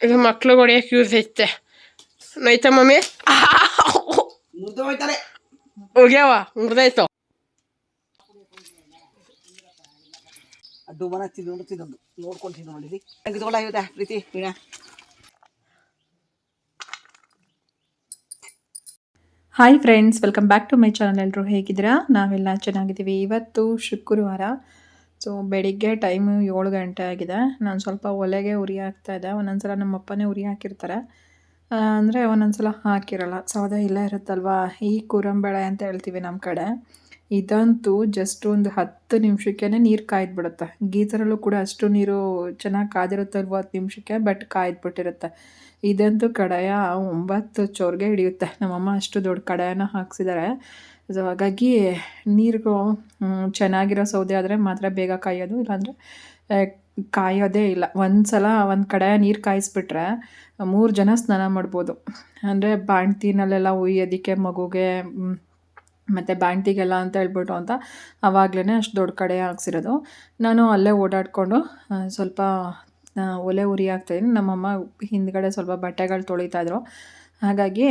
ಇದು ಮಕ್ಳು ಹೊಡಿಯಕ್ಕೆ ಯೂಸ್ ಐತೆ ನೈತ ಮಮ್ಮಿ? ಹೋಗ್ಯಾವ ಮುಗ್ದಾಯ್ತು. ಅಡ್ಡು ಮನ ತಿಂದು ತಿಂದು ನೋಡ್ಕೊಂಡು ತಿಂದು ನೋಡಿರಿ ಹಂಗೆ ಇವತ್ತ ಪ್ರೀತಿ Veena? Hi friends welcome back to my channel ಎಲ್ಲರೂ ಹೇಗಿದ್ದೀರಾ? ನಾವೆಲ್ಲ ಚೆನ್ನಾಗಿದ್ದೀವಿ. ಇವತ್ತು ಶುಕ್ರವಾರ. ಸೊ ಬೆಳಿಗ್ಗೆ ಟೈಮು ಏಳು ಗಂಟೆ ಆಗಿದೆ. ನಾನು ಸ್ವಲ್ಪ ಒಲೆಗೆ ಉರಿ ಹಾಕ್ತಾ ಇದ್ದೆ ಒಂದೊಂದ್ಸಲ ನಮ್ಮ ಅಪ್ಪನೇ ಉರಿ ಹಾಕಿರ್ತಾರೆ. ಅಂದರೆ ಒಂದೊಂದ್ಸಲ ಹಾಕಿರಲ್ಲ. ಸೌದೆ ಇಲ್ಲ ಇರುತ್ತಲ್ವಾ? ಈ ಕುರಂಬೆಳೆ ಅಂತ ಹೇಳ್ತೀವಿ ನಮ್ಮ ಕಡೆ. ಇದಂತೂ ಜಸ್ಟ್ ಒಂದು ಹತ್ತು ನಿಮಿಷಕ್ಕೆ ನೀರು ಕಾಯ್ದುಬಿಡುತ್ತೆ. ಗೀಸರಲ್ಲೂ ಕೂಡ ಅಷ್ಟು ನೀರು ಚೆನ್ನಾಗಿ ಕಾದಿರುತ್ತಲ್ವ ಹತ್ತು ನಿಮಿಷಕ್ಕೆ? ಬಟ್ ಕಾಯ್ದುಬಿಟ್ಟಿರುತ್ತೆ. ಇದಂತೂ ಕಡಾಯ ಒಂಬತ್ತು ಚೋರ್ಗೆ ಹಿಡಿಯುತ್ತೆ. ನಮ್ಮಮ್ಮ ಅಷ್ಟು ದೊಡ್ಡ ಕಡಾಯನ ಹಾಕ್ಸಿದ್ದಾರೆ ಸೊ ಹಾಗಾಗಿ ನೀರು ಚೆನ್ನಾಗಿರೋ ಸೌದೆ ಆದರೆ ಮಾತ್ರ ಬೇಗ ಕಾಯೋದು, ಇಲ್ಲಾಂದರೆ ಕಾಯೋದೇ ಇಲ್ಲ. ಒಂದು ಸಲ ಒಂದು ಕಡೆ ನೀರು ಕಾಯಿಸ್ಬಿಟ್ರೆ ಮೂರು ಜನ ಸ್ನಾನ ಮಾಡ್ಬೋದು. ಅಂದರೆ ಬಾಣ್ತಿನಲ್ಲೆಲ್ಲ ಉಯ್ಯೋದಕ್ಕೆ, ಮಗುಗೆ ಮತ್ತು ಬ್ಯಾಂಕಿಗೆಲ್ಲ ಅಂತ ಹೇಳ್ಬಿಟ್ಟು ಅಂತ ಆವಾಗಲೇ ಅಷ್ಟು ದೊಡ್ಡ ಕಡೆ ಹಾಕ್ಸಿರೋದು ನಾನು ಅಲ್ಲೇ ಓಡಾಡಿಕೊಂಡು ಸ್ವಲ್ಪ ಒಲೆ ಉರಿ ಹಾಕ್ತಾಯಿದ್ದೀನಿ ನಮ್ಮಮ್ಮ ಹಿಂದ್ಗಡೆ ಸ್ವಲ್ಪ ಬಟ್ಟೆಗಳು ತೊಳಿತಾಯಿದ್ರು ಹಾಗಾಗಿ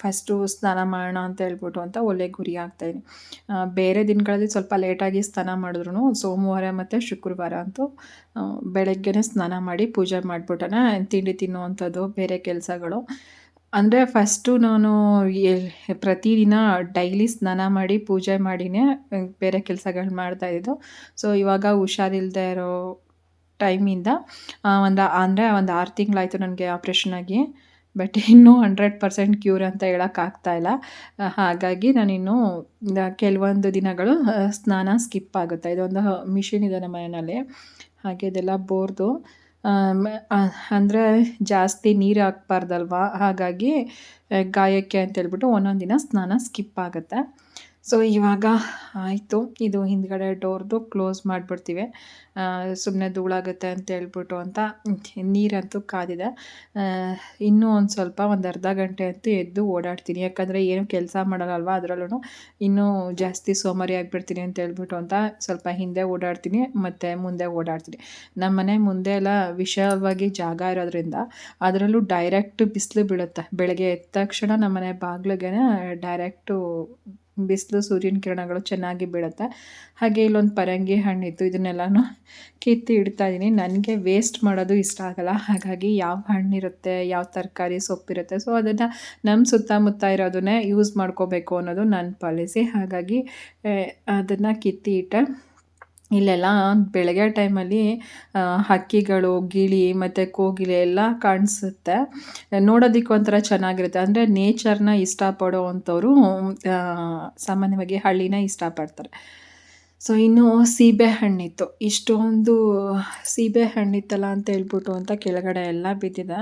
ಫಸ್ಟು ಸ್ನಾನ ಮಾಡೋಣ ಅಂತ ಹೇಳ್ಬಿಟ್ಟು ಅಂತ ಒಳ್ಳೆ ಗುರಿ ಆಗ್ತಾಯಿದ್ದೀನಿ ಬೇರೆ ದಿನಗಳಲ್ಲಿ ಸ್ವಲ್ಪ ಲೇಟಾಗಿ ಸ್ನಾನ ಮಾಡಿದ್ರು ಸೋಮವಾರ ಮತ್ತು ಶುಕ್ರವಾರ ಅಂತೂ ಬೆಳಗ್ಗೆನೇ ಸ್ನಾನ ಮಾಡಿ ಪೂಜೆ ಮಾಡಿಬಿಟ್ಟಣ ತಿಂಡಿ ತಿನ್ನುವಂಥದ್ದು, ಬೇರೆ ಕೆಲಸಗಳು. ಅಂದರೆ ಫಸ್ಟು ನಾನು ಪ್ರತಿದಿನ ಡೈಲಿ ಸ್ನಾನ ಮಾಡಿ ಪೂಜೆ ಮಾಡಿನೇ ಬೇರೆ ಕೆಲಸಗಳು ಮಾಡ್ತಾಯಿದ್ದು ಸೊ ಇವಾಗ ಹುಷಾರಿಲ್ಲದೆ ಇರೋ ಟೈಮಿಂದ ಒಂದು, ಅಂದರೆ ಒಂದು ಆರು ತಿಂಗಳಾಯಿತು ನನಗೆ ಆಪ್ರೇಷನ್ ಆಗಿ. ಬಟ್ ಇನ್ನೂ ಹಂಡ್ರೆಡ್ ಪರ್ಸೆಂಟ್ ಕ್ಯೂರ್ ಅಂತ ಹೇಳೋಕ್ಕಾಗ್ತಾ ಇಲ್ಲ. ಹಾಗಾಗಿ ನಾನಿನ್ನೂ ಕೆಲವೊಂದು ದಿನಗಳು ಸ್ನಾನ ಸ್ಕಿಪ್ ಆಗುತ್ತೆ. ಇದೊಂದು ಮಿಷಿನ್ ಇದೆ ನಮ್ಮ ಮನೆಯಲ್ಲಿ. ಹಾಗೆ ಇದೆಲ್ಲ ಬೋರ್ದು. ಅಂದರೆ ಜಾಸ್ತಿ ನೀರು ಹಾಕ್ಬಾರ್ದಲ್ವಾ? ಹಾಗಾಗಿ ಗಾಯಕ್ಕೆ ಅಂತೇಳ್ಬಿಟ್ಟು ಒಂದೊಂದು ದಿನ ಸ್ನಾನ ಸ್ಕಿಪ್ ಆಗುತ್ತೆ. ಸೊ ಇವಾಗ ಆಯಿತು. ಇದು ಹಿಂದ್ಗಡೆ ಡೋರ್ದು ಕ್ಲೋಸ್ ಮಾಡಿಬಿಡ್ತೀವಿ. ಸುಮ್ಮನೆ ಧೂಳಾಗುತ್ತೆ ಅಂತ ಹೇಳ್ಬಿಟ್ಟು ಅಂತ ನೀರಂತೂ ಕಾದಿದೆ. ಇನ್ನೂ ಒಂದು ಸ್ವಲ್ಪ, ಒಂದು ಅರ್ಧ ಗಂಟೆ ಅಂತೂ ಎದ್ದು ಓಡಾಡ್ತೀನಿ. ಯಾಕಂದರೆ ಏನು ಕೆಲಸ ಮಾಡಲ್ಲಲ್ವ ಅದರಲ್ಲೂ ಇನ್ನೂ ಜಾಸ್ತಿ ಸೋಮಾರಿ ಆಗಿಬಿಡ್ತೀನಿ ಅಂತ ಹೇಳ್ಬಿಟ್ಟು ಅಂತ ಸ್ವಲ್ಪ ಹಿಂದೆ ಓಡಾಡ್ತೀನಿ, ಮತ್ತು ಮುಂದೆ ಓಡಾಡ್ತೀನಿ. ನಮ್ಮ ಮನೆ ಮುಂದೆ ಎಲ್ಲ ವಿಶಾಲವಾಗಿ ಜಾಗ ಇರೋದ್ರಿಂದ ಅದರಲ್ಲೂ ಡೈರೆಕ್ಟ್ ಬಿಸಿಲು ಬೀಳುತ್ತೆ. ಬೆಳಗ್ಗೆ ಎದ್ದ ತಕ್ಷಣ ನಮ್ಮ ಮನೆ ಬಾಗಿಲಿಗೆ ಡೈರೆಕ್ಟು ಬಿಸಿಲು ಸೂರ್ಯನ ಕಿರಣಗಳು ಚೆನ್ನಾಗಿ ಬೀಳುತ್ತೆ. ಹಾಗೆ ಇಲ್ಲೊಂದು ಪರಂಗಿ ಹಣ್ಣಿತ್ತು, ಇದನ್ನೆಲ್ಲನೂ ಕಿತ್ತಿ ಇಡ್ತಾ ಇದ್ದೀನಿ ನನಗೆ ವೇಸ್ಟ್ ಮಾಡೋದು ಇಷ್ಟ ಆಗಲ್ಲ. ಹಾಗಾಗಿ ಯಾವ ಹಣ್ಣಿರುತ್ತೆ, ಯಾವ ತರಕಾರಿ ಸೊಪ್ಪಿರುತ್ತೆ ಸೊ ಅದನ್ನು ನಮ್ಮ ಸುತ್ತಮುತ್ತ ಇರೋದನ್ನೇ ಯೂಸ್ ಮಾಡ್ಕೋಬೇಕು ಅನ್ನೋದು ನನ್ನ ಪಾಲಿಸಿ ಹಾಗಾಗಿ ಅದನ್ನು ಕಿತ್ತಿ ಇಟ್ಟೆ. ಇಲ್ಲೆಲ್ಲ ಬೆಳಗ್ಗೆ ಟೈಮಲ್ಲಿ ಹಕ್ಕಿಗಳು, ಗಿಳಿ ಮತ್ತು ಕೋಗಿಲೆ ಎಲ್ಲ ಕಾಣಿಸುತ್ತೆ. ನೋಡೋದಕ್ಕೆ ಒಂಥರ ಚೆನ್ನಾಗಿರುತ್ತೆ. ಅಂದರೆ ನೇಚರ್ನ ಇಷ್ಟಪಡೋ ಅಂಥವ್ರು ಸಾಮಾನ್ಯವಾಗಿ ಹಳ್ಳಿನ ಇಷ್ಟಪಡ್ತಾರೆ. ಸೊ ಇನ್ನು ಸೀಬೆ ಹಣ್ಣಿತ್ತು ಇಷ್ಟೊಂದು ಸೀಬೆ ಹಣ್ಣಿತ್ತಲ್ಲ ಅಂತ ಹೇಳ್ಬಿಟ್ಟು ಅಂತ ಕೆಳಗಡೆ ಎಲ್ಲ ಬಿದ್ದಿದೆ.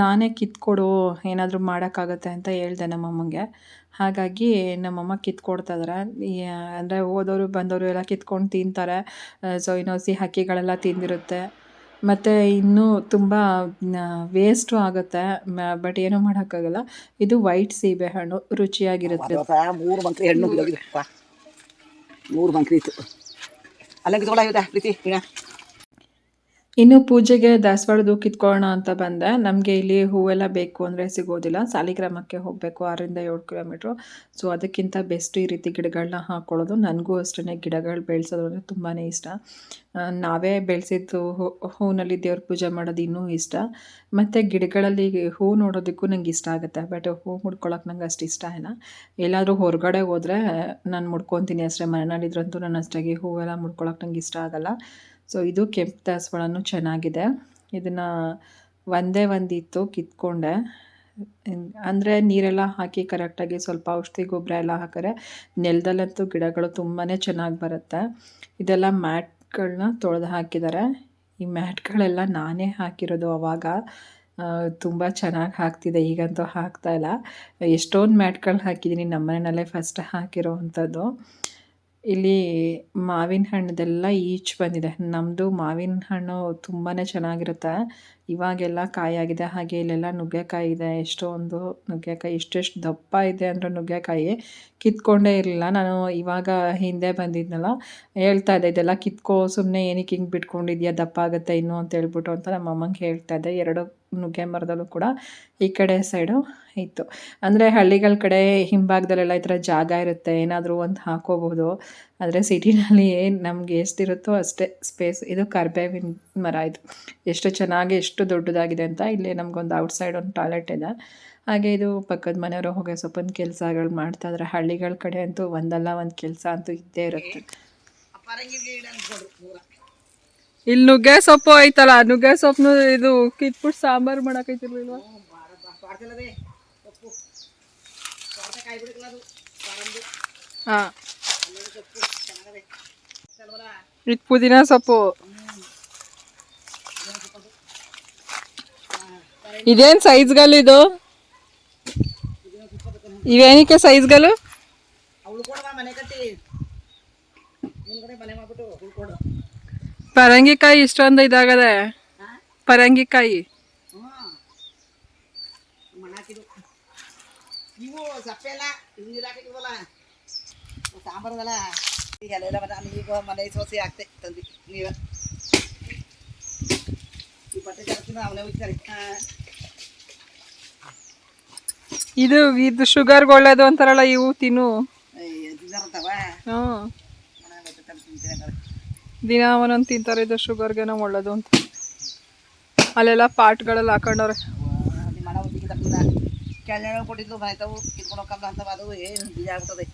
ನಾನೇ ಕಿತ್ಕೊಡು ಏನಾದರೂ ಮಾಡೋಕ್ಕಾಗತ್ತೆ ಅಂತ ಹೇಳ್ದೆ ನಮ್ಮಮ್ಮಂಗೆ. ಹಾಗಾಗಿ ನಮ್ಮಮ್ಮ ಕಿತ್ಕೊಡ್ತಾ ಇದ್ದಾರೆ ಅಂದರೆ ಹೋದವರು ಬಂದವರು ಎಲ್ಲ ಕಿತ್ಕೊಂಡು ತಿಂತಾರೆ. ಸೊ ಇನ್ನು ಸಿ ಹಕ್ಕಿಗಳೆಲ್ಲ ತಿಂದಿರುತ್ತೆ. ಮತ್ತು ಇನ್ನೂ ತುಂಬ ವೇಸ್ಟು ಆಗುತ್ತೆ. ಬಟ್ ಏನೂ ಮಾಡೋಕ್ಕಾಗಲ್ಲ. ಇದು ವೈಟ್ ಸೀಬೆ ಹಣ್ಣು. ರುಚಿಯಾಗಿರುತ್ತೆ. ಮೂರು ಮಂಕ್ರಿ ಹೆಣ್ಣು ಮೂರು. ಮಂಕ್ರಿ ಇತ್ತು. ಪ್ರೀತಿ ಇನ್ನು ಪೂಜೆಗೆ ದಾಸವಾಳದ್ದು ಕಿತ್ಕೊಳ್ಳೋಣ ಅಂತ ಬಂದೆ. ನಮಗೆ ಇಲ್ಲಿ ಹೂವೆಲ್ಲ ಬೇಕು ಅಂದರೆ ಸಿಗೋದಿಲ್ಲ. ಸಾಲಿಗ್ರಾಮಕ್ಕೆ ಹೋಗಬೇಕು ಆರರಿಂದ ಏಳು ಕಿಲೋಮೀಟ್ರು ಸೊ ಅದಕ್ಕಿಂತ ಬೆಸ್ಟ್ ಈ ರೀತಿ ಗಿಡಗಳನ್ನ ಹಾಕ್ಕೊಳ್ಳೋದು ನನಗೂ ಅಷ್ಟೇ ಗಿಡಗಳು ಬೆಳೆಸೋದು ಅಂದರೆ ತುಂಬಾ ಇಷ್ಟ. ನಾವೇ ಬೆಳೆಸಿದ್ದು ಹೂವಿನಲ್ಲಿ ದೇವ್ರ ಪೂಜೆ ಮಾಡೋದು ಇನ್ನೂ ಇಷ್ಟ. ಮತ್ತು ಗಿಡಗಳಲ್ಲಿ ಹೂ ನೋಡೋದಕ್ಕೂ ನಂಗೆ ಇಷ್ಟ ಆಗುತ್ತೆ. ಬಟ್ ಹೂ ಮುಡ್ಕೊಳ್ಳೋಕೆ ನಂಗೆ ಅಷ್ಟು ಇಷ್ಟ ಇಲ್ಲ ಎಲ್ಲಾದರೂ ಹೊರಗಡೆ ಹೋದರೆ ನಾನು ಮುಡ್ಕೊತೀನಿ ಅಷ್ಟೇ. ಮನೆಯಲ್ಲಿದ್ರಂತೂ ನಾನು ಅಷ್ಟಾಗಿ ಹೂವೆಲ್ಲ ಮುಡ್ಕೊಳ್ಳೋಕೆ ನಂಗೆ ಇಷ್ಟ ಆಗಲ್ಲ. ಸೊ ಇದು ಕೆಂಪು ದಾಸವಾಳನೂ ಚೆನ್ನಾಗಿದೆ. ಇದನ್ನು ಒಂದೇ ಒಂದಿತ್ತು ಕಿತ್ಕೊಂಡೆ. ಅಂದರೆ ನೀರೆಲ್ಲ ಹಾಕಿ ಕರೆಕ್ಟಾಗಿ ಸ್ವಲ್ಪ ಔಷಧಿ ಗೊಬ್ಬರ ಎಲ್ಲ ಹಾಕಿದ್ರೆ ನೆಲದಲ್ಲಂತೂ ಗಿಡಗಳು ತುಂಬಾ ಚೆನ್ನಾಗಿ ಬರುತ್ತೆ. ಇದೆಲ್ಲ ಮ್ಯಾಟ್ಗಳನ್ನ ತೊಳೆದು ಹಾಕಿದ್ದಾರೆ ಈ ಮ್ಯಾಟ್ಗಳೆಲ್ಲ ನಾನೇ ಹಾಕಿರೋದು ಅವಾಗ. ತುಂಬ ಚೆನ್ನಾಗಿ ಹಾಕ್ತಿದೆ. ಈಗಂತೂ ಹಾಕ್ತಾ ಇಲ್ಲ. ಎಷ್ಟೊಂದು ಮ್ಯಾಟ್ಗಳು ಹಾಕಿದ್ದೀನಿ ನಮ್ಮ ಮನೆಯಲ್ಲೇ ಫಸ್ಟ್ ಹಾಕಿರೋ ಅಂಥದ್ದು. ಇಲ್ಲಿ ಮಾವಿನ ಹಣ್ಣದೆಲ್ಲ ಈಚ್ ಬಂದಿದೆ. ನಮ್ಮದು ಮಾವಿನ ಹಣ್ಣು ತುಂಬಾ ಚೆನ್ನಾಗಿರುತ್ತೆ. ಇವಾಗೆಲ್ಲ ಕಾಯಾಗಿದೆ, ಹಾಗೆ ಇಲ್ಲೆಲ್ಲ ನುಗ್ಗೆಕಾಯಿ ಇದೆ, ಎಷ್ಟೊಂದು ನುಗ್ಗೆಕಾಯಿ, ಇಷ್ಟೆಷ್ಟು ದಪ್ಪ ಇದೆ ಅಂದರೆ ನುಗ್ಗೆಕಾಯಿ ಕಿತ್ಕೊಂಡೇ ಇರಲಿಲ್ಲ. ನಾನು ಇವಾಗ ಹಿಂದೆ ಬಂದಿದ್ನಲ್ಲ, ಹೇಳ್ತಾ ಇದ್ದೆ, ಇದೆಲ್ಲ ಕಿತ್ಕೋ ಸುಮ್ಮನೆ ಏನಕ್ಕೆ ಹಿಂಗೆ ಬಿಟ್ಕೊಂಡಿದ್ಯಾ, ದಪ್ಪ ಆಗುತ್ತೆ ಇನ್ನು ಅಂತ ಹೇಳ್ಬಿಟ್ಟು ಅಂತ ನಮ್ಮ ಅಮ್ಮಂಗೆ ಹೇಳ್ತಾ ಇದ್ದೆ. ಎರಡು ನುಗ್ಗೆ ಮರದಲ್ಲೂ ಕೂಡ ಈ ಕಡೆ ಸೈಡು ಇತ್ತು. ಅಂದರೆ ಹಳ್ಳಿಗಳ ಕಡೆ ಹಿಂಭಾಗದಲ್ಲೆಲ್ಲ ಈ ಥರ ಜಾಗ ಇರುತ್ತೆ, ಏನಾದರೂ ಒಂದು ಹಾಕೋಬಹುದು ಆದರೆ ಸಿಟಿನಲ್ಲಿ ಏನು ನಮಗೆ ಎಷ್ಟಿರುತ್ತೋ ಅಷ್ಟೇ ಸ್ಪೇಸ್ ಇದು ಕರ್ಬೇವಿನ ಮರ ಇದು. ಎಷ್ಟು ಚೆನ್ನಾಗಿ ಎಷ್ಟು ದೊಡ್ಡದಾಗಿದೆ ಅಂತ ಇಲ್ಲಿ ನಮಗೊಂದು ಔಟ್ಸೈಡ್ ಒಂದು ಟಾಯ್ಲೆಟ್ ಇದೆ. ಹಾಗೆ ಇದು ಪಕ್ಕದ ಮನೆಯವರು ಹೋಗಿ ಸೊಪ್ಪಿನ ಕೆಲಸಗಳು ಮಾಡ್ತಾ ಇದ್ದಾರೆ ಹಳ್ಳಿಗಳ ಕಡೆ ಅಂತೂ ಒಂದಲ್ಲ ಒಂದು ಕೆಲಸ ಅಂತೂ ಇದ್ದೇ ಇರುತ್ತೆ. ಇಲ್ಲಿ ನುಗ್ಗೆ ಸೊಪ್ಪು ಐತಲ್ಲ ನುಗ್ಗೆ ಸೊಪ್ಪು ಇದು ಕಿತ್ಬಿಟ್ಟು ಸಾಂಬಾರು ಮಾಡಕೈತಿರ್ಲಿಲ್ವಾ? ಹಾ. ಇದು ಪುದೀನ ಸೊಪ್ಪು. ಇದೇನು ಸೈಜ್ಗಳು ಇದು ಇವೇನಕ್ಕೆ ಸೈಜ್ಗಳು ಪರಂಗಿಕಾಯಿ ಇಷ್ಟೊಂದು ಇದಾಗದೆ. ಪರಂಗಿಕಾಯಿ. ಇವು ಸಪ್ಪೆ ಸಾಂಬಾರದಲ್ಲ? ಈಗ ಅಲ್ಲೆಲ್ಲ ನಾನು ಈಗ ಮನೆ ಸೋಸಿ ಆಗ್ತೆ ತಂದು ನೀರು ಈ ಬಟ್ಟೆ ಜಾಸ್ತಿನ ಅವನೇ ಹೋಗ್ತಾರೆ ಇದು ಇದು ಶುಗರ್ಗೆ ಒಳ್ಳೇದು ಅಂತಾರಲ್ಲ ಇವು ತಿನ್ನು. ದಿನ ಒಂದೊಂದು ತಿಂತಾರೆ ಇದು ಶುಗರ್ಗೆನೋ ಒಳ್ಳೇದು ಅಂತ. ಅಲ್ಲೆಲ್ಲ ಪಾಟ್ಗಳಲ್ಲಿ ಹಾಕೊಂಡವ್ರೆ. ಕೊಟ್ಟಿದ್ದು ಬಾಯ್ತಾವು ಕಿತ್ಕೊಂಡು ಹೋಗಲ್ಲ ಅಂತವ ಅದು ಏನು ಆಗ್ತದೆ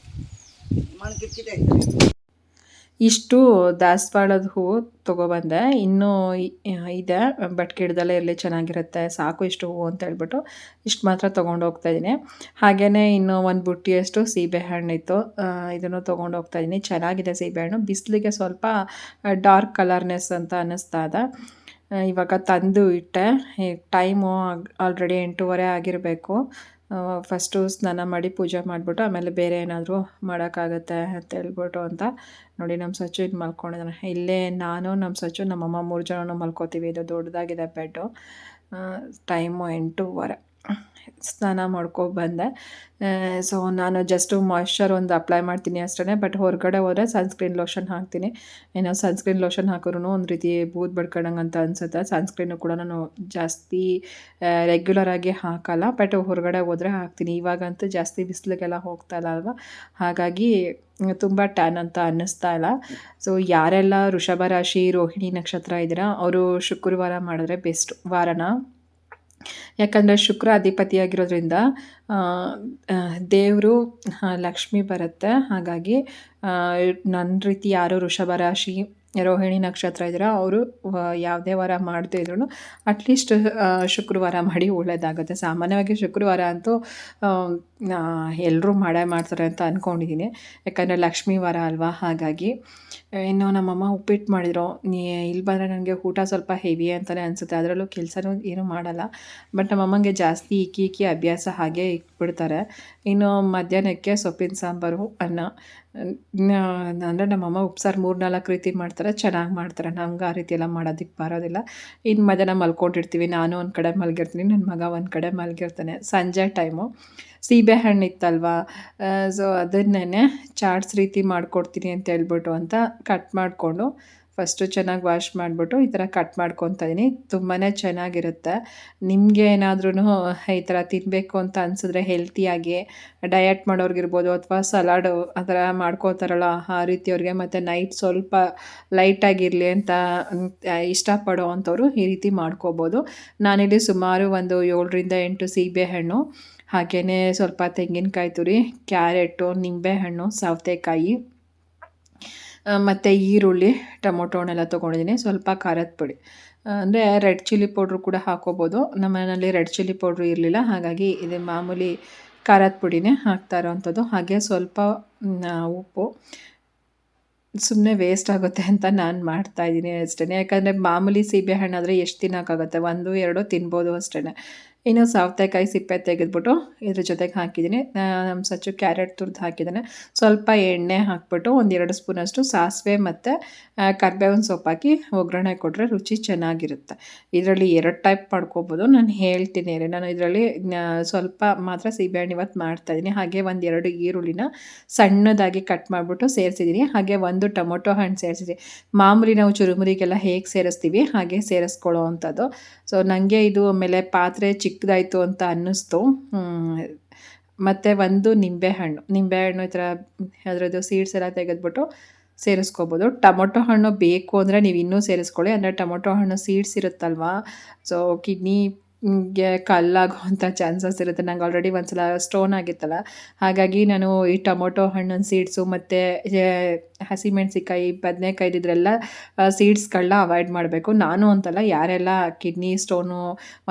ಇಷ್ಟು ದಾಸವಾಳದ ಹೂವು ತೊಗೊಬಂದೆ. ಇನ್ನೂ ಇದೆ ಬಟ್ ಗಿಡದಲ್ಲೇ ಇರಲಿ, ಚೆನ್ನಾಗಿರುತ್ತೆ. ಸಾಕು ಇಷ್ಟು ಹೂವು ಅಂತ ಹೇಳ್ಬಿಟ್ಟು ಇಷ್ಟು ಮಾತ್ರ ತೊಗೊಂಡು ಹೋಗ್ತಾ ಇದ್ದೀನಿ ಹಾಗೆಯೇ ಇನ್ನೂ ಒಂದು ಬುಟ್ಟಿಯಷ್ಟು ಸೀಬೆಹಣ್ಣು ಇತ್ತು ಇದನ್ನು ತೊಗೊಂಡು ಹೋಗ್ತಾ ಇದ್ದೀನಿ ಚೆನ್ನಾಗಿದೆ ಸೀಬೆಹಣ್ಣು. ಬಿಸಿಲಿಗೆ ಸ್ವಲ್ಪ ಡಾರ್ಕ್ ಕಲರ್ನೆಸ್ ಅಂತ ಅನ್ನಿಸ್ತಾ ಇದೆ. ಇವಾಗ ತಂದು ಇಟ್ಟೆ. ಟೈಮು ಆಲ್ರೆಡಿ ಎಂಟೂವರೆ ಆಗಿರಬೇಕು. ಫಸ್ಟು ಸ್ನಾನ ಮಾಡಿ ಪೂಜೆ ಮಾಡಿಬಿಟ್ಟು ಆಮೇಲೆ ಬೇರೆ ಏನಾದರೂ ಮಾಡೋಕ್ಕಾಗತ್ತೆ ಅಂತ ಹೇಳ್ಬಿಟ್ಟು ಅಂತ ನೋಡಿ ನಮ್ಮ ಸಚು ಇದು ಮಲ್ಕೊಂಡಿದ್ದಾನೆ ಇಲ್ಲೇ ನಾನು, ನಮ್ಮ ಸಚ್ಚು, ನಮ್ಮಮ್ಮ ಮೂರು ಜನನೂ ಮಲ್ಕೋತೀವಿ. ಇದು ದೊಡ್ಡದಾಗಿದೆ ಬೆಡ್ಡು. ಟೈಮು ಎಂಟೂವರೆ. ಸ್ನಾನ ಮಾಡ್ಕೊ ಬಂದೆ. ಸೊ ನಾನು ಜಸ್ಟು ಮಾಯ್ಶ್ಚರ್ ಒಂದು ಅಪ್ಲೈ ಮಾಡ್ತೀನಿ ಅಷ್ಟೇ ಬಟ್ ಹೊರಗಡೆ ಹೋದರೆ ಸನ್ಸ್ಕ್ರೀನ್ ಲೋಷನ್ ಹಾಕ್ತೀನಿ. ಏನೋ ಸನ್ಸ್ಕ್ರೀನ್ ಲೋಷನ್ ಹಾಕಿದ್ರು ಒಂದು ರೀತಿ ಬೂದ್ ಬಡ್ಕೊಂಡಂಗೆ ಅಂತ ಅನ್ಸುತ್ತೆ. ಸನ್ಸ್ಕ್ರೀನು ಕೂಡ ನಾನು ಜಾಸ್ತಿ ರೆಗ್ಯುಲರಾಗಿ ಹಾಕಲ್ಲ ಬಟ್ ಹೊರಗಡೆ ಹೋದರೆ ಹಾಕ್ತೀನಿ. ಇವಾಗಂತೂ ಜಾಸ್ತಿ ಬಿಸಿಲಿಗೆಲ್ಲ ಹೋಗ್ತಾ ಇಲ್ಲ ಅಲ್ವಾ? ಹಾಗಾಗಿ ತುಂಬ ಟ್ಯಾನ್ ಅಂತ ಅನ್ನಿಸ್ತಾ ಇಲ್ಲ. ಸೊ ಯಾರೆಲ್ಲ ವೃಷಭ ರಾಶಿ, ರೋಹಿಣಿ ನಕ್ಷತ್ರ ಇದ್ದೀರಾ, ಅವರು ಶುಕ್ರವಾರ ಮಾಡಿದ್ರೆ ಬೆಸ್ಟ್ ವಾರನ? ಯಾಕಂದರೆ ಶುಕ್ರ ಅಧಿಪತಿಯಾಗಿರೋದ್ರಿಂದ ದೇವರು ಲಕ್ಷ್ಮಿ ಬರುತ್ತೆ. ಹಾಗಾಗಿ ನನ್ನ ರೀತಿ ಯಾರು ವೃಷಭ ರಾಶಿ, ರೋಹಿಣಿ ನಕ್ಷತ್ರ ಇದ್ದರೆ ಅವರು ಯಾವುದೇ ವಾರ ಮಾಡದೇ ಇದ್ರೂ ಅಟ್ಲೀಸ್ಟ್ ಶುಕ್ರವಾರ ಮಾಡಿ ಒಳ್ಳೆಯದಾಗುತ್ತೆ ಸಾಮಾನ್ಯವಾಗಿ ಶುಕ್ರವಾರ ಅಂತೂ ಎಲ್ಲರೂ ಮಾಡೇ ಮಾಡ್ತಾರೆ ಅಂತ ಅಂದ್ಕೊಂಡಿದ್ದೀನಿ ಯಾಕಂದರೆ ಲಕ್ಷ್ಮೀ ವಾರ ಅಲ್ವಾ? ಹಾಗಾಗಿ ಇನ್ನು ನಮ್ಮಮ್ಮ ಉಪ್ಪಿಟ್ಟು ಮಾಡಿದ್ರು. ನೀ ಇಲ್ಲಿ ಬಂದರೆ ನನಗೆ ಊಟ ಸ್ವಲ್ಪ ಹೆವಿ ಅಂತಲೇ ಅನಿಸುತ್ತೆ. ಅದರಲ್ಲೂ ಕೆಲಸನೂ ಏನೂ ಮಾಡಲ್ಲ. ಬಟ್ ನಮ್ಮಮ್ಮಂಗೆ ಜಾಸ್ತಿ ಇಕ್ಕಿ ಇಕ್ಕಿ ಅಭ್ಯಾಸ ಹಾಗೆ ಇಕ್ಬಿಡ್ತಾರೆ ಇನ್ನು ಮಧ್ಯಾಹ್ನಕ್ಕೆ ಸೊಪ್ಪಿನ ಸಾಂಬಾರು, ಅನ್ನ. ಅಂದರೆ ನಮ್ಮಮ್ಮ ಉಪ್ಸಾರು ಮೂರು ನಾಲ್ಕು ರೀತಿ ಮಾಡ್ತಾರೆ. ಚೆನ್ನಾಗಿ ಮಾಡ್ತಾರೆ. ನಮ್ಗೆ ಆ ರೀತಿ ಎಲ್ಲ ಮಾಡೋದಕ್ಕೆ ಬರೋದಿಲ್ಲ. ಇನ್ನು ಮಧ್ಯಾಹ್ನ ಮಲ್ಕೊಂಡಿರ್ತೀವಿ. ನಾನು ಒಂದು ಕಡೆ ಮಲಗಿರ್ತೀನಿ. ನನ್ನ ಮಗ ಒಂದು ಕಡೆ ಮಲಗಿರ್ತಾನೆ. ಸಂಜೆ ಟೈಮು. ಸೀಬೆ ಹಣ್ಣು ಇತ್ತಲ್ವಾ ಸೊ ಅದನ್ನೇ ಚಾಟ್ಸ್ ರೀತಿ ಮಾಡಿಕೊಡ್ತೀನಿ ಅಂತ ಹೇಳ್ಬಿಟ್ಟು ಅಂತ ಕಟ್ ಮಾಡಿಕೊಂಡು ಫಸ್ಟು ಚೆನ್ನಾಗಿ ವಾಶ್ ಮಾಡಿಬಿಟ್ಟು ಈ ಥರ ಕಟ್ ಮಾಡ್ಕೊತಾ ತುಂಬಾ ಚೆನ್ನಾಗಿರುತ್ತೆ. ನಿಮಗೆ ಏನಾದ್ರೂ ಈ ಥರ ತಿನ್ನಬೇಕು ಅಂತ ಅನಿಸಿದ್ರೆ ಹೆಲ್ತಿಯಾಗಿ ಡಯಟ್ ಮಾಡೋರ್ಗಿರ್ಬೋದು ಅಥವಾ ಸಲಾಡು ಆ ಥರ ಮಾಡ್ಕೋತಾರಲ್ಲ, ಆ ರೀತಿಯವ್ರಿಗೆ ಮತ್ತು ನೈಟ್ ಸ್ವಲ್ಪ ಲೈಟಾಗಿರಲಿ ಅಂತ ಇಷ್ಟಪಡೋ ಅಂಥವ್ರು ಈ ರೀತಿ ಮಾಡ್ಕೋಬೋದು. ನಾನಿಲ್ಲಿ ಸುಮಾರು ಒಂದು ಏಳರಿಂದ ಎಂಟು ಸೀಬೆಹಣ್ಣು ಹಾಗೆಯೇ ಸ್ವಲ್ಪ ತೆಂಗಿನಕಾಯಿ ತುರಿ, ಕ್ಯಾರೆಟು, ನಿಂಬೆಹಣ್ಣು, ಸೌತೆಕಾಯಿ ಮತ್ತು ಈರುಳ್ಳಿ ಟೊಮೊಟೊನೆಲ್ಲ ತೊಗೊಂಡಿದ್ದೀನಿ. ಸ್ವಲ್ಪ ಖಾರದ ಪುಡಿ. ಅಂದರೆ ರೆಡ್ ಚಿಲ್ಲಿ ಪೌಡ್ರು ಕೂಡ ಹಾಕೋಬೋದು. ನಮ್ಮ ಮನೆಯಲ್ಲಿ ರೆಡ್ ಚಿಲ್ಲಿ ಪೌಡ್ರು ಇರಲಿಲ್ಲ. ಹಾಗಾಗಿ ಇದು ಮಾಮೂಲಿ ಖಾರದ ಪುಡಿನೇ ಹಾಕ್ತಾ ಇರೋವಂಥದ್ದು ಹಾಗೆ ಸ್ವಲ್ಪ ಉಪ್ಪು. ಸುಮ್ಮನೆ ವೇಸ್ಟ್ ಆಗುತ್ತೆ ಅಂತ ನಾನು ಮಾಡ್ತಾಯಿದ್ದೀನಿ ಅಷ್ಟೇ ಯಾಕಂದರೆ ಮಾಮೂಲಿ ಸೀಬೆಹಣ್ಣಾದರೆ ಎಷ್ಟು ತಿನ್ನೋಕ್ಕಾಗುತ್ತೆ? ಒಂದು, ಎರಡು ತಿನ್ಬೋದು ಅಷ್ಟೇ ಇನ್ನು ಸೌತೆಕಾಯಿ ಸಿಪ್ಪೆ ತೆಗೆದ್ಬಿಟ್ಟು ಇದ್ರ ಜೊತೆಗೆ ಹಾಕಿದ್ದೀನಿ. ನಮ್ಮ ಸಚ್ಚು ಕ್ಯಾರೆಟ್ ತುರ್ದು ಹಾಕಿದ್ದಾನೆ. ಸ್ವಲ್ಪ ಎಣ್ಣೆ ಹಾಕ್ಬಿಟ್ಟು ಒಂದೆರಡು ಸ್ಪೂನಷ್ಟು ಸಾಸಿವೆ ಮತ್ತು ಕರ್ಬೇವಿನ ಸೊಪ್ಪು ಹಾಕಿ ಒಗ್ಗರಣೆ ಕೊಟ್ಟರೆ ರುಚಿ ಚೆನ್ನಾಗಿರುತ್ತೆ. ಇದರಲ್ಲಿ ಎರಡು ಟೈಪ್ ಮಾಡ್ಕೋಬೋದು. ನಾನು ಹೇಳ್ತೀನಿ ರೀ, ನಾನು ಇದರಲ್ಲಿ ಸ್ವಲ್ಪ ಮಾತ್ರ ಸೀಬೆಹಣ್ಣು ಇವತ್ತು ಮಾಡ್ತಾಯಿದ್ದೀನಿ ಹಾಗೆ ಒಂದೆರಡು ಈರುಳ್ಳಿನ ಸಣ್ಣದಾಗಿ ಕಟ್ ಮಾಡಿಬಿಟ್ಟು ಸೇರಿಸಿದ್ದೀನಿ. ಹಾಗೆ ಒಂದು ಟೊಮೊಟೊ ಹಣ್ಣು ಸೇರಿಸಿದ್ದೀನಿ. ಮಾಮೂಲಿ ನಾವು ಚುರುಮುರಿಗೆಲ್ಲ ಹೇಗೆ ಸೇರಿಸ್ತೀವಿ, ಹಾಗೆ ಸೇರಿಸ್ಕೊಳ್ಳೋ ಅಂಥದ್ದು. ಸೊ ನನಗೆ ಇದು ಆಮೇಲೆ ಪಾತ್ರೆ ಚಿಕ್ಕದಾಯಿತು ಅಂತ ಅನ್ನಿಸ್ತು. ಮತ್ತು ಒಂದು ನಿಂಬೆಹಣ್ಣು ನಿಂಬೆಹಣ್ಣು ಈ ಥರ ಅದರದ್ದು ಸೀಡ್ಸ್ ಎಲ್ಲ ತೆಗೆದ್ಬಿಟ್ಟು ಸೇರಿಸ್ಕೋಬೋದು. ಟೊಮೊಟೊ ಹಣ್ಣು ಬೇಕು ಅಂದರೆ ನೀವು ಇನ್ನೂ ಸೇರಿಸ್ಕೊಳ್ಳಿ. ಅಂದರೆ ಟೊಮೊಟೊ ಹಣ್ಣು ಸೀಡ್ಸ್ ಇರುತ್ತಲ್ವಾ? ಸೊ ಕಿಡ್ನಿ ಗೆ ಕಲ್ಲಾಗುವಂಥ ಚಾನ್ಸಸ್ ಇರುತ್ತೆ. ನಂಗೆ ಆಲ್ರೆಡಿ ಒಂದು ಸಲ ಸ್ಟೋನ್ ಆಗಿತ್ತಲ್ಲ. ಹಾಗಾಗಿ ನಾನು ಈ ಟೊಮೊಟೊ ಹಣ್ಣಿನ ಸೀಡ್ಸು ಮತ್ತು ಹಸಿಮೆಣಸಿಕಾಯಿ ಬದನೆಕಾಯಿ ಇದರೆಲ್ಲ ಸೀಡ್ಸ್ಗಳನ್ನ ಅವಾಯ್ಡ್ ಮಾಡಬೇಕು. ನಾನು ಅಂತಲ್ಲ ಯಾರೆಲ್ಲ ಕಿಡ್ನಿ ಸ್ಟೋನು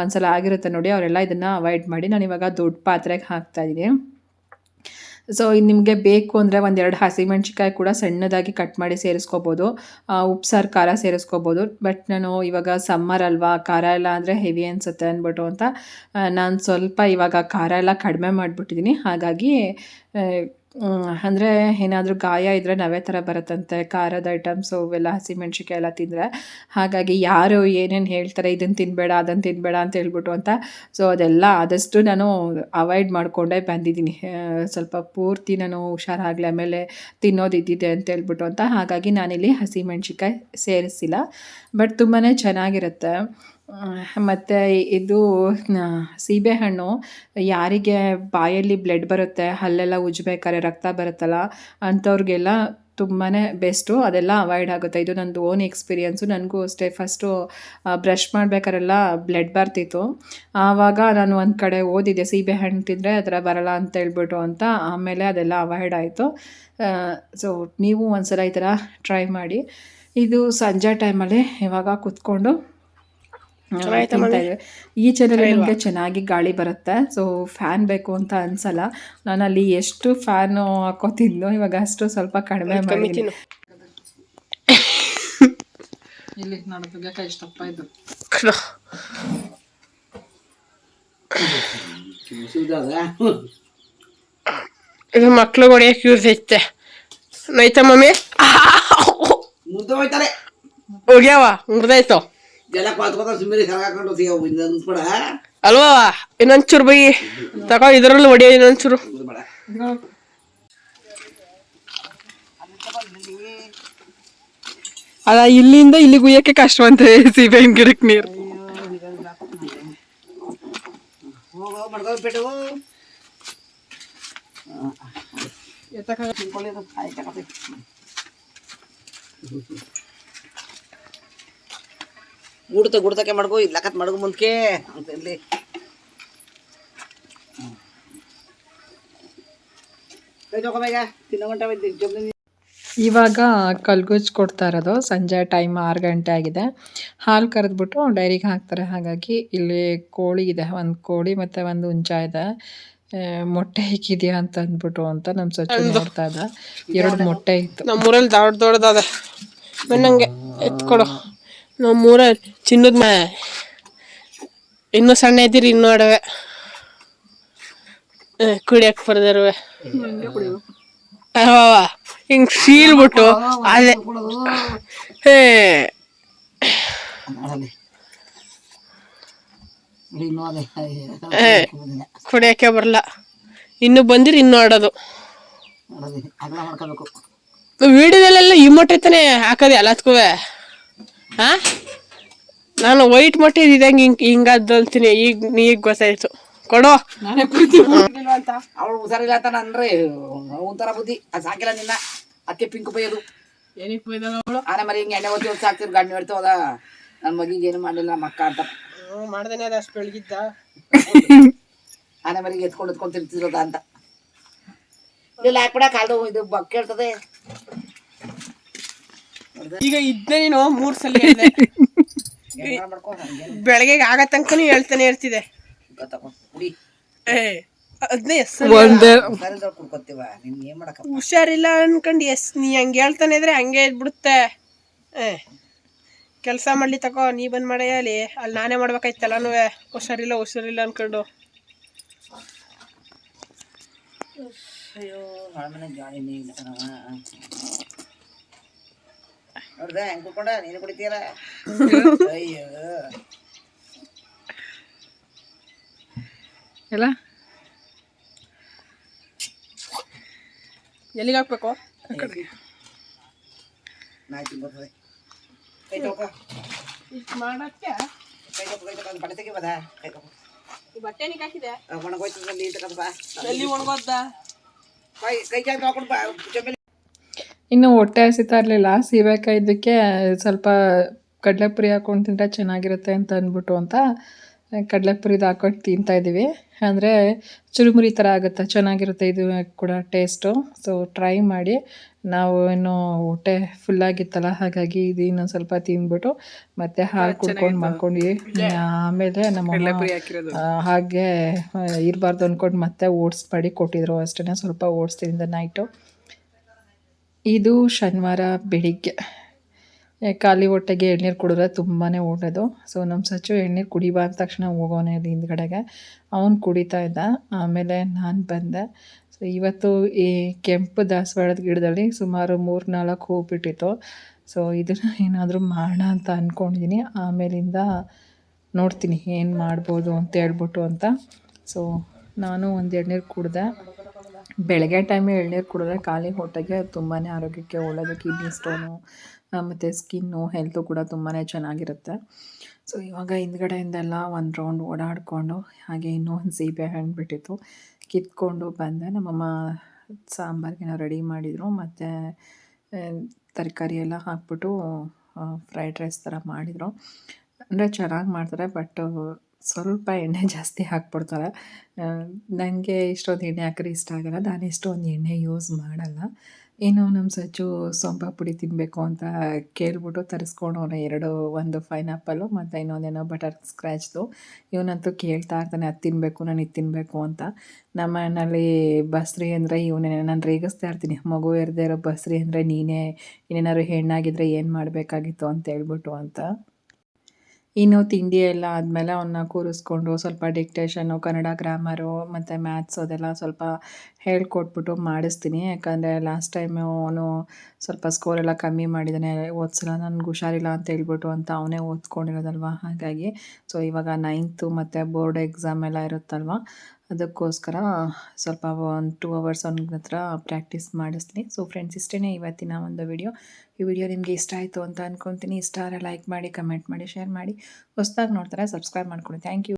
ಒಂದು ಸಲ ಆಗಿರುತ್ತೆ ನೋಡಿ, ಅವರೆಲ್ಲ ಇದನ್ನು ಅವಾಯ್ಡ್ ಮಾಡಿ ನಾನು ಇವಾಗ ದೊಡ್ಡ ಪಾತ್ರೆಗೆ ಹಾಕ್ತಾಯಿದ್ದೀನಿ ಸೊ ನಿಮಗೆ ಬೇಕು ಅಂದರೆ ಒಂದೆರಡು ಹಸಿಮೆಣ್ಸಿಕಾಯಿ ಕೂಡ ಸಣ್ಣದಾಗಿ ಕಟ್ ಮಾಡಿ ಸೇರಿಸ್ಕೋಬೋದು. ಉಪ್ಸಾರು ಖಾರ ಸೇರಿಸ್ಕೋಬೋದು. ಬಟ್ ನಾನು ಇವಾಗ ಸಮ್ಮರ್ ಅಲ್ವಾ, ಖಾರ ಎಲ್ಲ ಅಂದರೆ ಹೆವಿ ಅನಿಸುತ್ತೆ ಅಂದ್ಬಿಟ್ಟು ಅಂತ ನಾನು ಸ್ವಲ್ಪ ಇವಾಗ ಖಾರ ಎಲ್ಲ ಕಡಿಮೆ ಮಾಡಿಬಿಟ್ಟಿದ್ದೀನಿ ಹಾಗಾಗಿ ಅಂದರೆ ಏನಾದರೂ ಗಾಯ ಇದ್ದರೆ ನವೆ ಥರ ಬರುತ್ತಂತೆ, ಖಾರದ ಐಟಮ್ಸು ಇವೆಲ್ಲ ಹಸಿಮೆಣ್ಸಿಕಾಯಿ ಎಲ್ಲ ತಿಂದರೆ. ಹಾಗಾಗಿ ಯಾರು ಏನೇನು ಹೇಳ್ತಾರೆ ಇದನ್ನು ತಿನ್ನಬೇಡ ಅದನ್ನು ತಿನ್ನಬೇಡ ಅಂತ ಹೇಳ್ಬಿಟ್ಟು ಅಂತ ಸೊ ಅದೆಲ್ಲ ಆದಷ್ಟು ನಾನು ಅವಾಯ್ಡ್ ಮಾಡಿಕೊಂಡೇ ಬಂದಿದ್ದೀನಿ. ಸ್ವಲ್ಪ ಪೂರ್ತಿ ನಾನು ಹುಷಾರಾಗಲಿ, ಆಮೇಲೆ ತಿನ್ನೋದು ಇದ್ದಿದೆ ಅಂತ ಹೇಳ್ಬಿಟ್ಟು ಅಂತ. ಹಾಗಾಗಿ ನಾನಿಲ್ಲಿ ಹಸಿಮೆಣ್ಸಿಕಾಯಿ ಸೇರಿಸಿಲ್ಲ. ಬಟ್ ತುಂಬಾ ಚೆನ್ನಾಗಿರುತ್ತೆ. ಮತ್ತು ಇದು ಸೀಬೆಹಣ್ಣು ಯಾರಿಗೆ ಬಾಯಲ್ಲಿ ಬ್ಲಡ್ ಬರುತ್ತೆ, ಹಲ್ಲೆಲ್ಲ ಉಜ್ಬೇಕಾದ್ರೆ ರಕ್ತ ಬರುತ್ತಲ್ಲ, ಅಂಥವ್ರಿಗೆಲ್ಲ ತುಂಬಾ ಬೆಸ್ಟು ಅದೆಲ್ಲ ಅವಾಯ್ಡ್ ಆಗುತ್ತೆ. ಇದು ನಂದು ಓನ್ ಎಕ್ಸ್ಪೀರಿಯೆನ್ಸು ನನಗೂ ಅಷ್ಟೇ ಫಸ್ಟು ಬ್ರಷ್ ಮಾಡಬೇಕಾರೆಲ್ಲ ಬ್ಲಡ್ ಬರ್ತಿತ್ತು. ಆವಾಗ ನಾನು ಒಂದು ಕಡೆ ಓದಿದ್ದೆ ಸೀಬೆಹಣ್ಣು ತಿಂದರೆ ಆ ಬರಲ್ಲ ಅಂತ ಹೇಳ್ಬಿಟ್ಟು ಅಂತ, ಆಮೇಲೆ ಅದೆಲ್ಲ ಅವಾಯ್ಡ್ ಆಯಿತು. ಸೊ ನೀವು ಒಂದು ಸಲ ಈ ಥರ ಟ್ರೈ ಮಾಡಿ. ಇದು ಸಂಜೆ ಟೈಮಲ್ಲಿ ಇವಾಗ ಕೂತ್ಕೊಂಡು ತಿಂತಾ ಇದ್ದೀವಿ ಈ ಚಾನಲ್ ನಿಮಗೆ ಚೆನ್ನಾಗಿ ಗಾಳಿ ಬರುತ್ತೆ. ಸೊ ಫ್ಯಾನ್ ಬೇಕು ಅಂತ ಅನ್ಸಲ್ಲ. ನಾನು ಅಲ್ಲಿ ಎಷ್ಟು ಫ್ಯಾನ್ ಹಾಕೋತಿದ್ನೋ ಇವಾಗ ಅಷ್ಟು ಸ್ವಲ್ಪ ಕಡಿಮೆ ಮಾಡಿದ್ದೀನಿ ಇಲ್ಲಿ ನೋಡೋದಕ್ಕೆ ಇಷ್ಟಪ್ಪ ಇದು. ಇದು ಮಕ್ಳು ಹೊಡಿಯಕ್ಕೆ ಯೂಸ್ ಐತೆ. ನೈತ ಮಮ್ಮಿ? ಹೋಗ್ಯಾವ ಮುಗ್ದಾಯ್ತು. ಎಲ್ಲ ಸುಮ್ಮನೆ ಸಿಗವು ಅಲ್ವಾ? ಇನ್ನೊಂಚೂರು ಬೈ. ತಗೋ ಇದರಲ್ಲಿ ಹೊಡಿಯೋ ಇನ್ನೊಂಚೂರು. ಅದ ಅಲ್ಲ ಇಲ್ಲಿಂದ ಇಲ್ಲಿಗೆ ಉಯ್ಯಕ್ಕೆ ಕಷ್ಟವಂತ ಸೀಬೆಹಣ್ಣು ಗಿಡಕ್ಕೆ ನೀರು. ಹೋಗೋ ಮಡ್ಕೋ ಬಿಟ್ಟು ತಿನ್ಕೊಳ್ಳಿ ಆಯ್ತು ಗುಡ್ತ ಗುಡ್ತಕ್ಕೆ ಮಾಡ್ಕೋ ಇದು ಲಕತ್ ಮಾಡ್ಕೊ ಮುಂದಕ್ಕೆ ಅಂತ ಇಲ್ಲಿ. ಇವಾಗ ಕಲ್ಗುಜ್ ಕೊಡ್ತಾ ಇರೋದು ಸಂಜೆ ಟೈಮ್ ಆರು ಗಂಟೆ ಆಗಿದೆ. ಹಾಲು ಕರೆದ್ಬಿಟ್ಟು ಡೈರಿಗೆ ಹಾಕ್ತಾರೆ ಹಾಗಾಗಿ ಇಲ್ಲಿ ಕೋಳಿ ಇದೆ ಒಂದು ಕೋಳಿ ಮತ್ತು ಒಂದು ಹುಂಚ ಇದೆ. ಮೊಟ್ಟೆ ಇಕ್ಕಿದ್ಯಾ ಅಂತ ಅಂದ್ಬಿಟ್ಟು ಅಂತ ನಮ್ಮ ಸ್ವಚ್ಛ ನೋಡ್ತಾ ಇದ್ದ ಎರಡು ಮೊಟ್ಟೆ ಇತ್ತು. ನಮ್ಮೂರಲ್ಲಿ ದೊಡ್ಡ ದೊಡ್ಡದಾದ. ನಂಗೆ ಎತ್ಕೊಡು. ನಮ್ಮೂರಲ್ಲಿ ಚಿನ್ನದ ಮಾ ಇನ್ನೂ ಸಣ್ಣ ಇದ್ದೀರಿ ಇನ್ನೂ ಅಡವೆ. ಕುಡಿಯಕ್ಕೆ ಬರ್ದಿರುವೆ. ಹಿಂಗ್ ಸೀಲ್ ಬಿಟ್ಟು ಅದೇ. ಹೇ. ಕುಡಿಯಕ್ಕೆ ಬರಲ್ಲ. ಇನ್ನು ಬಂದಿರಿ ಇನ್ನು ಆಡೋದು. ವೀಡಿಯೋದಲ್ಲೆಲ್ಲ ಅಗಲ ಮಾಡ್ಕೋಬೇಕು. ವಿಡಿಯೋದಲ್ಲೆಲ್ಲ ಈ ಮೊಟ್ಟೆ ತಾನೇ ಹಾಕೋದು ಎಲ್ಲದಕ್ಕೂ. ಹಾ? ನಾನು ವೈಟ್ ಮೊಟ್ಟೆ ಇದಂಗೆ ಹಿಂಗ್ ಹಿಂಗದ್ದಂತೀನಿ ಈಗ ಈಗ ಗೊತ್ತಾಯ್ತು. ಕೊಡೋ. ಅಂತ. ಅವಳು ಹುಷಾರಿಲ್ಲ ಅಂತ ಅಂದ್ರೆ ಒಂಥರ ಬುದ್ಧಿ. ಅದು ಸಾಕಿಲ್ಲ ನಿನ್ನ. ಅದಕ್ಕೆ ಪಿಂಕ್ ಬೈಯೋದು ಏನಕ್ಕೆ ಬೈದಾಗ ಅವಳು? ಆನೆ ಮರಿ ಹಿಂಗೆ ಎಣ್ಣೆ ಓದಿ ಹೊತ್ತು ಹಾಕ್ತಿರು ಗಾಡಿ ಹೇಳ್ತು ಅದ ನನ್ನ ಮಗಿಗೆ ಏನು ಮಾಡಿಲ್ಲ ನಮ್ಮ ಅಕ್ಕ ಅಂತ. ಮಾಡ್ದೇನೆ ಅದು ಅಷ್ಟು ಬೆಳಗಿದ್ದ. ಆನೆ ಮರಿಗೆ ಎತ್ಕೊಂಡು ಎತ್ಕೊಂಡು ತಿರ್ತಿರೋದ ಅಂತ. ಇಲ್ಲ ಹಾಕ್ಬಿಡ ಕಾಲ್ದು ಇದು ಬಕ್ ಕೇಳ್ತದೆ. ಈಗ ಇದ್ದೆ ನೀನು ಮೂರ್ ಸಲ ಬೆಳಗ್ಗೆ ಆಗ ತನಕನೂ ಹೇಳ್ತಾನೆ ಇರ್ತಿದೆ ಹುಷಾರಿಲ್ಲ ಅನ್ಕೊಂಡು ಎಸ್ ನೀ ಹಂಗೆ ಹೇಳ್ತಾನೆ ಇದ್ರೆ ಹಂಗೆ ಇದ್ಬಿಡುತ್ತೆ. ಏ ಕೆಲಸ ಮಾಡ್ಲಿ ತಕೋ ನೀ ಬಂದ್ ಮಾಡಯ್ಯ ಅಲ್ಲಿ. ಅಲ್ಲಿ ನಾನೇ ಮಾಡ್ಬೇಕಾಯ್ತಲ್ಲನೂ ಹುಷಾರಿಲ್ಲ ಹುಷಾರಿಲ್ಲ ಅನ್ಕೊಂಡು. ಅಯ್ಯೋ ನೋಡ್ದ ಹೆಂಗ್ ಕುತ್ಕೊಂಡ ನೀನು ಕುಡಿತೀಯಲ್ಲ ಅಯ್ಯೋ ಎಲ್ಲ ಎಲ್ಲಿಗೆ ಹಾಕ್ಬೇಕು ನಾಯಿ ತಿನ್ಬರ್ತದೆ ಕೈ ತೊಳ್ಕೊ ಇಷ್ಟು ಮಾಡೋಕ್ಕೆ ಕೈ ತೊಳ್ಕೊ ಕೈ ತೊಳ್ಕೊ ಅದು ಬಟ್ಟೆ ತೆಗಿಬೋದ ಕೈ ತೊಳ್ಕೊ ಈ ಬಟ್ಟೆ ನೀನು ಹಾಕಿದೆ ಒಣಗೋಯ್ತು ನೀರು ತಗೊಂಡ್ ಬಾ ಎಲ್ಲಿ ಒಣಗೋದ್ದ ಕೈ ಕೈ ಜಾಗ ತೊಳ್ಕೊಂಡು ಬಾ ಜೊತೆಲಿ ಇನ್ನು ಹೊಟ್ಟೆ ಹಸಿತಾ ಇರಲಿಲ್ಲ ಸೀಬೆಕಾಯಿ ಇದಕ್ಕೆ ಸ್ವಲ್ಪ ಕಡಲೆಪುರಿ ಹಾಕೊಂಡು ತಿಂದರೆ ಚೆನ್ನಾಗಿರುತ್ತೆ ಅಂತ ಅಂದ್ಬಿಟ್ಟು ಅಂತ ಕಡಲೆಪುರಿದು ಹಾಕೊಂಡು ತಿಂತಾ ಇದ್ದೀವಿ. ಅಂದರೆ ಚುರುಮುರಿ ಥರ ಆಗುತ್ತೆ ಚೆನ್ನಾಗಿರುತ್ತೆ ಇದು ಕೂಡ ಟೇಸ್ಟು ಸೊ ಟ್ರೈ ಮಾಡಿ ನಾವು ಇನ್ನು ಹೊಟ್ಟೆ ಫುಲ್ಲಾಗಿತ್ತಲ್ಲ ಹಾಗಾಗಿ ಇದು ಇನ್ನೊಂದು ಸ್ವಲ್ಪ ತಿಂದ್ಬಿಟ್ಟು ಮತ್ತೆ ಹಾಲು ಕುಡ್ಕೊಂಡು ಮಾಡ್ಕೊಂಡ್ವಿ. ಆಮೇಲೆ ನಮ್ಮ ಹಾಗೆ ಇರಬಾರ್ದು ಅಂದ್ಕೊಂಡು ಮತ್ತೆ ಓಟ್ಸ್ ಮಾಡಿ ಕೊಟ್ಟಿದ್ರು ಅಷ್ಟೇ ಸ್ವಲ್ಪ ಓಟ್ಸ್ ತಿಂದ ನೈಟು ಇದು ಶನಿವಾರ ಬೆಳಿಗ್ಗೆ. ಖಾಲಿ ಹೊಟ್ಟೆಗೆ ಎಳ್ನೀರು ಕುಡಿದ್ರೆ ತುಂಬಾ ಒಳ್ಳೆಯದು ಸೊ ನಮ್ಮ ಸಚ್ಚು ಎಳ್ನೀರು ಕುಡಿಬಾರ ತಕ್ಷಣ ಹೋಗೋನೇ ಅದು ಹಿಂದ್ಗಡೆಗೆ. ಅವನು ಕುಡಿತಾ ಇದ್ದ. ಆಮೇಲೆ ನಾನು ಬಂದೆ. ಸೊ ಇವತ್ತು ಈ ಕೆಂಪು ದಾಸವಾಳದ ಗಿಡದಲ್ಲಿ ಸುಮಾರು ಮೂರು ನಾಲ್ಕು ಹೂ ಬಿಟ್ಟಿತ್ತು. ಸೊ ಇದನ್ನು ಏನಾದರೂ ಮಾಡೋಣ ಅಂತ ಅಂದ್ಕೊಂಡಿದ್ದೀನಿ ಆಮೇಲಿಂದ ನೋಡ್ತೀನಿ ಏನು ಮಾಡ್ಬೋದು ಅಂತ ಹೇಳ್ಬಿಟ್ಟು ಅಂತ. ಸೊ ನಾನು ಒಂದು ಎಳ್ನೀರು ಕುಡ್ದೆ. ಬೆಳಗ್ಗೆ ಟೈಮ್ ಎಳ್ನೀರು ಕುಡಿದ್ರೆ ಖಾಲಿ ಹೊಟ್ಟೆಗೆ ತುಂಬಾ ಆರೋಗ್ಯಕ್ಕೆ ಒಳ್ಳೆಯದು ಕಿಡ್ನಿ ಸ್ಟೋನು ಮತ್ತು ಸ್ಕಿನ್ನು ಹೆಲ್ತು ಕೂಡ ತುಂಬಾ ಚೆನ್ನಾಗಿರುತ್ತೆ. ಸೊ ಇವಾಗ ಹಿಂದ್ಗಡೆಯಿಂದೆಲ್ಲ ಒಂದು ರೌಂಡ್ ಓಡಾಡಿಕೊಂಡು ಹಾಗೆ ಇನ್ನೂ ಒಂದು ಸೀಬೆ ಹಣ್ಣು ಬಿಟ್ಟಿತ್ತು. ಕಿತ್ಕೊಂಡು ಬಂದೆ. ನಮ್ಮಮ್ಮ ನಾವು ರೆಡಿ ಮಾಡಿದರು. ಮತ್ತು ತರಕಾರಿ ಎಲ್ಲ ಹಾಕ್ಬಿಟ್ಟು ಫ್ರೈಡ್ ರೈಸ್ ಥರ ಮಾಡಿದರು. ಅಂದರೆ ಚೆನ್ನಾಗಿ ಮಾಡ್ತಾರೆ ಬಟ್ ಸ್ವಲ್ಪ ಎಣ್ಣೆ ಜಾಸ್ತಿ ಹಾಕ್ಬಿಡ್ತಾರೆ. ನನಗೆ ಇಷ್ಟೊಂದು ಎಣ್ಣೆ ಹಾಕಿದ್ರೆ ಇಷ್ಟ ಆಗಲ್ಲ. ನಾನು ಇಷ್ಟೊಂದು ಎಣ್ಣೆ ಯೂಸ್ ಮಾಡಲ್ಲ. ಏನೋ ನಮ್ಮ ಸಚ್ಚು ಸೊಂಪ ಪುಡಿ ತಿನ್ನಬೇಕು ಅಂತ ಕೇಳ್ಬಿಟ್ಟು ತರಿಸ್ಕೊಂಡವನು ಎರಡು, ಒಂದು ಪೈನಾಪಲ್ಲು ಮತ್ತು ಇನ್ನೊಂದೇನೋ ಬಟರ್ ಸ್ಕ್ರ್ಯಾಚ್ದು ಇವನಂತೂ ಕೇಳ್ತಾ ಇರ್ತಾನೆ, ಅದು ತಿನ್ನಬೇಕು ನಾನು ಇದು ತಿನ್ನಬೇಕು ಅಂತ. ನಮ್ಮ ಮನೇಲಿ ಬಸ್ರಿ ಅಂದರೆ ಇವನೇ, ನಾನು ರೇಗಿಸ್ತಾ ಇರ್ತೀನಿ. ಮಗು ಇರದೇ ಇರೋ ಬಸ್ರಿ ಅಂದರೆ ನೀನೇ, ಇನ್ನೇನಾದ್ರು ಹೆಣ್ಣಾಗಿದ್ದರೆ ಏನು ಮಾಡಬೇಕಾಗಿತ್ತು ಅಂತ ಹೇಳ್ಬಿಟ್ಟು ಅಂತ. ಇನ್ನು ತಿಂಡಿ ಎಲ್ಲ ಆದಮೇಲೆ ಅವನ್ನ ಕೂರಿಸ್ಕೊಂಡು ಸ್ವಲ್ಪ ಡಿಕ್ಟೇಷನು ಕನ್ನಡ ಗ್ರಾಮರು ಮತ್ತು ಮ್ಯಾಥ್ಸ್ ಅದೆಲ್ಲ ಸ್ವಲ್ಪ ಹೇಳ್ಕೊಟ್ಬಿಟ್ಟು ಮಾಡಿಸ್ತೀನಿ. ಯಾಕಂದರೆ ಲಾಸ್ಟ್ ಟೈಮು ಅವನು ಸ್ವಲ್ಪ ಸ್ಕೋರೆಲ್ಲ ಕಮ್ಮಿ ಮಾಡಿದ್ದಾನೆ ಓದ್ಸಲ ನನ್ಗೆ ಹುಷಾರಿಲ್ಲ ಅಂತ ಹೇಳ್ಬಿಟ್ಟು ಅಂತ ಅವನೇ ಓದ್ಕೊಂಡಿರೋದಲ್ವ? ಹಾಗಾಗಿ ಸೊ ಇವಾಗ ನೈನ್ತು ಮತ್ತು ಬೋರ್ಡ್ ಎಕ್ಸಾಮ್ ಎಲ್ಲ ಇರುತ್ತಲ್ವ? ಅದಕ್ಕೋಸ್ಕರ ಸ್ವಲ್ಪ ಒಂದು ಟೂ ಅವರ್ಸ್ ಅವ್ನ ಹತ್ರ ಪ್ರಾಕ್ಟೀಸ್ ಮಾಡಿಸ್ತೀನಿ. ಸೊ ಫ್ರೆಂಡ್ಸ್ ಇಷ್ಟೇ ಇವತ್ತಿನ ಒಂದು ವಿಡಿಯೋ ಈ ವಿಡಿಯೋ ನಿಮಗೆ ಇಷ್ಟ ಆಯಿತು ಅಂತ ಅಂದ್ಕೊತೀನಿ ಇಷ್ಟ ಆದರೆ ಲೈಕ್ ಮಾಡಿ ಕಮೆಂಟ್ ಮಾಡಿ ಶೇರ್ ಮಾಡಿ. ಹೊಸ್ದಾಗಿ ನೋಡ್ತಾರೆ ಸಬ್ಸ್ಕ್ರೈಬ್ ಮಾಡ್ಕೊಳ್ಳಿ ಥ್ಯಾಂಕ್ ಯು